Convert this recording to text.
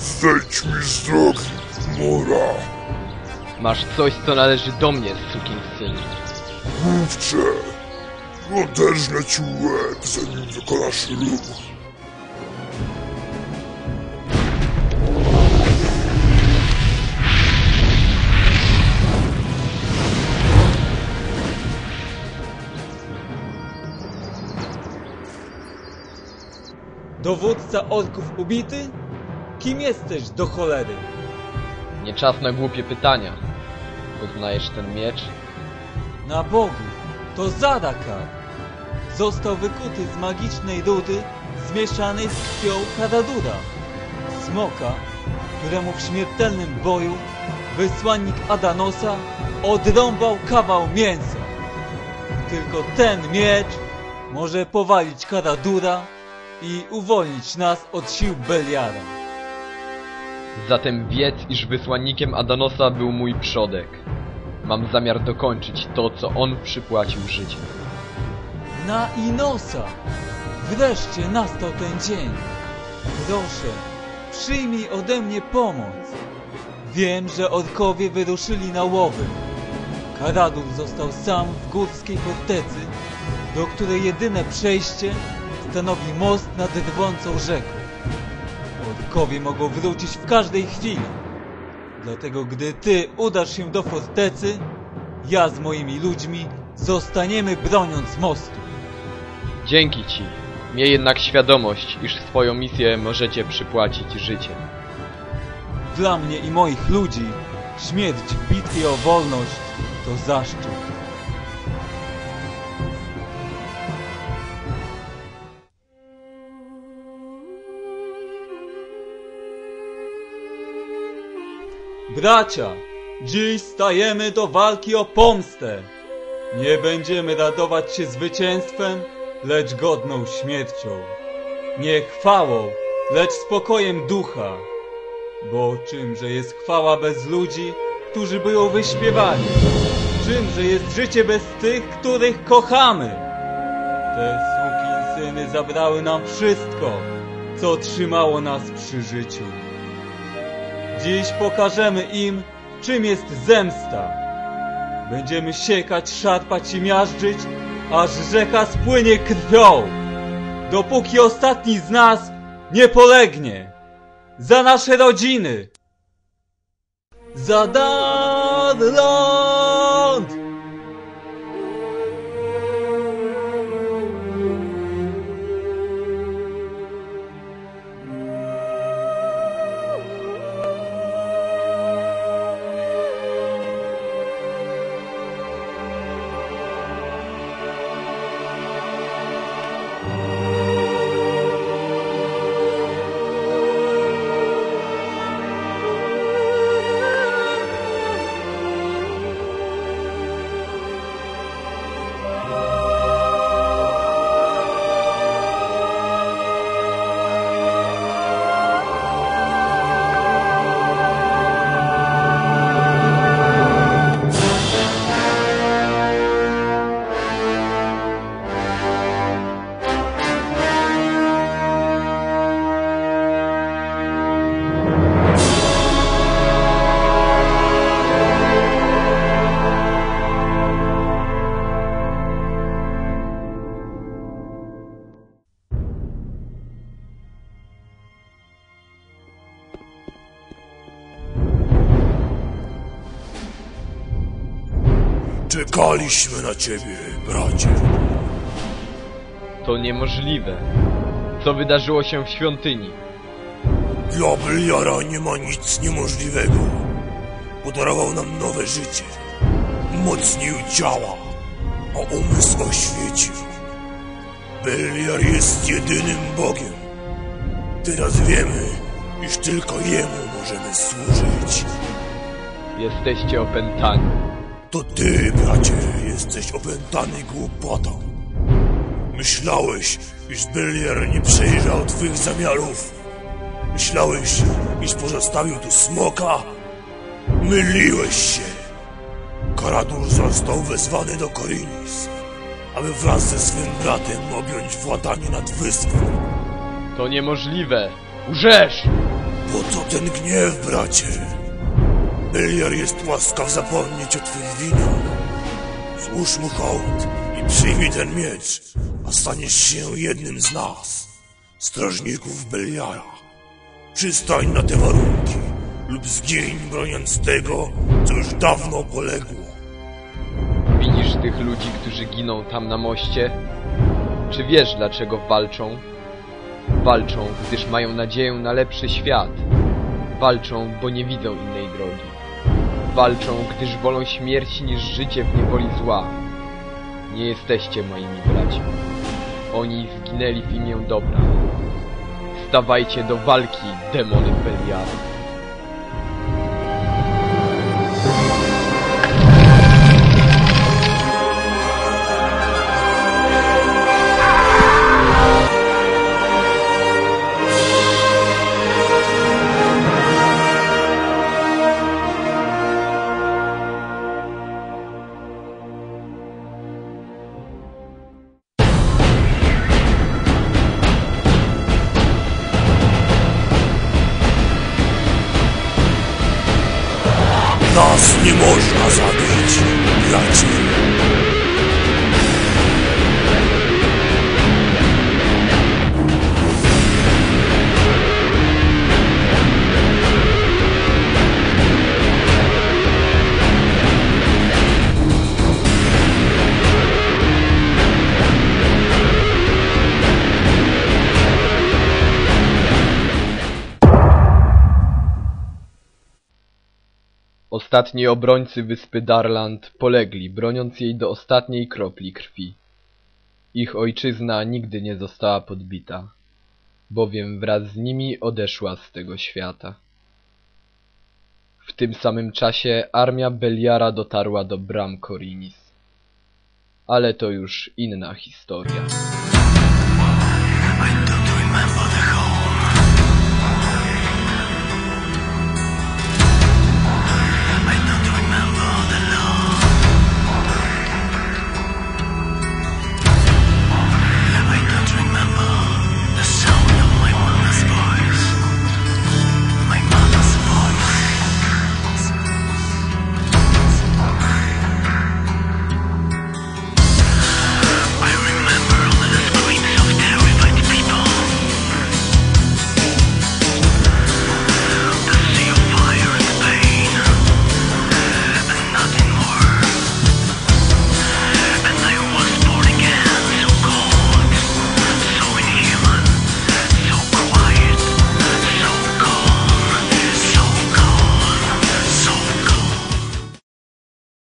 Zejdź mi z drogi, Mora. Masz coś, co należy do mnie, syn. Mówcze. Oderżnę ci łeb, zanim wykonasz ruch. Dowódca orków ubity? Kim jesteś do cholery? Nie czas na głupie pytania. Poznajesz ten miecz? Na Bogu, to Zadakar. Został wykuty z magicznej rudy zmieszanej z krwią Karadura. Smoka, któremu w śmiertelnym boju wysłannik Adanosa odrąbał kawał mięsa. Tylko ten miecz może powalić Karadura i uwolnić nas od sił Beliara. Zatem wiedz, iż wysłannikiem Adanosa był mój przodek. Mam zamiar dokończyć to, co on przypłacił życiem. Na Inosa! Wreszcie nastał ten dzień. Proszę, przyjmij ode mnie pomoc. Wiem, że orkowie wyruszyli na łowy. Karadur został sam w górskiej fortecy, do której jedyne przejście stanowi most nad rwącą rzeką. Orkowie mogą wrócić w każdej chwili. Dlatego gdy ty udasz się do fortecy, ja z moimi ludźmi zostaniemy broniąc mostu. Dzięki ci. Miej jednak świadomość, iż swoją misję możecie przypłacić życiem. Dla mnie i moich ludzi śmierć w bitwie o wolność to zaszczyt. Bracia, dziś stajemy do walki o pomstę. Nie będziemy radować się zwycięstwem, lecz godną śmiercią. Nie chwałą, lecz spokojem ducha. Bo czymże jest chwała bez ludzi, którzy by ją wyśpiewali? Czymże jest życie bez tych, których kochamy? Te syny zabrały nam wszystko, co trzymało nas przy życiu. Dziś pokażemy im, czym jest zemsta. Będziemy siekać, szarpać i miażdżyć, aż rzeka spłynie krwią. Dopóki ostatni z nas nie polegnie. Za nasze rodziny! Za Darland! Czekaliśmy na ciebie, bracie. To niemożliwe. Co wydarzyło się w świątyni? Dla Beliara nie ma nic niemożliwego. Podarował nam nowe życie. Umocnił ciała, a umysł oświecił. Beliar jest jedynym Bogiem. Teraz wiemy, iż tylko Jemu możemy służyć. Jesteście opętani. To ty, bracie, jesteś opętany głupotą. Myślałeś, iż Beliar nie przejrzał twych zamiarów. Myślałeś, iż pozostawił tu smoka? Myliłeś się. Karadur został wezwany do Korinis, aby wraz ze swym bratem objąć władanie nad wyspą. To niemożliwe. Urzesz! Po co ten gniew, bracie? Beliar jest łaskaw zapomnieć o twych winach. Złóż mu hołd i przyjmij ten miecz, a staniesz się jednym z nas, strażników Beliara. Przystań na te warunki lub zgiń broniąc tego, co już dawno poległo. Widzisz tych ludzi, którzy giną tam na moście? Czy wiesz, dlaczego walczą? Walczą, gdyż mają nadzieję na lepszy świat. Walczą, bo nie widzą innej drogi. Walczą, gdyż wolą śmierci niż życie w niewoli zła. Nie jesteście moimi braćmi. Oni zginęli w imię dobra. Stawajcie do walki, demony Beliara. Nas nie można zabić, bracie. Ostatni obrońcy wyspy Darland polegli, broniąc jej do ostatniej kropli krwi. Ich ojczyzna nigdy nie została podbita, bowiem wraz z nimi odeszła z tego świata. W tym samym czasie armia Beliara dotarła do bram Korinis. Ale to już inna historia. I don't remember